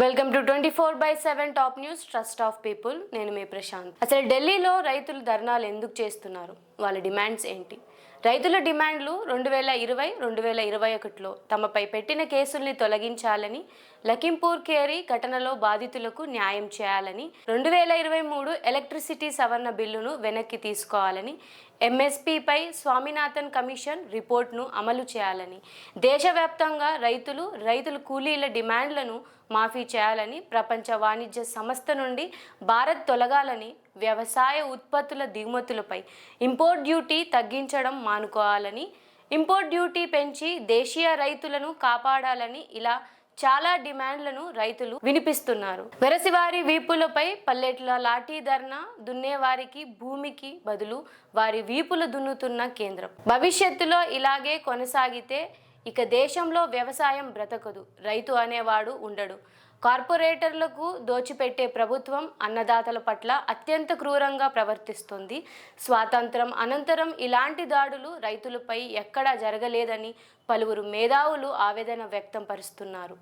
Welcome to twenty four by seven top news trust of people. నేను మీ ప్రశాంత్. అసలు ఢిల్లీలో రైతులు ధర్నాలు ఎందుకు చేస్తున్నారు? వాళ్ళ డిమాండ్స్ ఏంటి? రైతుల డిమాండ్లు రెండు వేల ఇరవై రెండు వేల ఇరవై ఒకటిలో తమపై పెట్టిన కేసుల్ని తొలగించాలని లఖింపూర్ కేరీ ఘటనలో బాధితులకు న్యాయం చేయాలని రెండు వేల ఇరవై మూడు ఎలక్ట్రిసిటీ సవరణ బిల్లును వెనక్కి తీసుకోవాలని ఎంఎస్పీపై స్వామినాథన్ కమిషన్ రిపోర్ట్ను అమలు చేయాలని దేశవ్యాప్తంగా రైతులు రైతుల కూలీల డిమాండ్లను మాఫీ చేయాలని ప్రపంచ వాణిజ్య సంస్థ నుండి భారత్ తొలగాలని వ్యవసాయ ఉత్పత్తుల దిగుమతులపై ఇంపోర్ట్ డ్యూటీ తగ్గించడం మానుకోవాలని ఇంపోర్ట్ డ్యూటీ పెంచి దేశీయ రైతులను కాపాడాలని ఇలా చాలా డిమాండ్లను రైతులు వినిపిస్తున్నారు. వెరసివారి వీపులపై పల్లెట్ల లాఠీ ధర్నా దున్నేవారికి భూమికి బదులు వారి వీపులు దున్నుతున్న కేంద్రం. భవిష్యత్తులో ఇలాగే కొనసాగితే ఇక దేశంలో వ్యవసాయం బ్రతకదు రైతు అనేవాడు ఉండడు. కార్పొరేటర్లకు దోచిపెట్టే ప్రభుత్వం అన్నదాతల పట్ల అత్యంత క్రూరంగా ప్రవర్తిస్తుంది. స్వాతంత్రం అనంతరం ఇలాంటి దాడులు రైతులపై ఎక్కడా జరగలేదని పలువురు మేధావులు ఆవేదన వ్యక్తం పరుస్తున్నారు.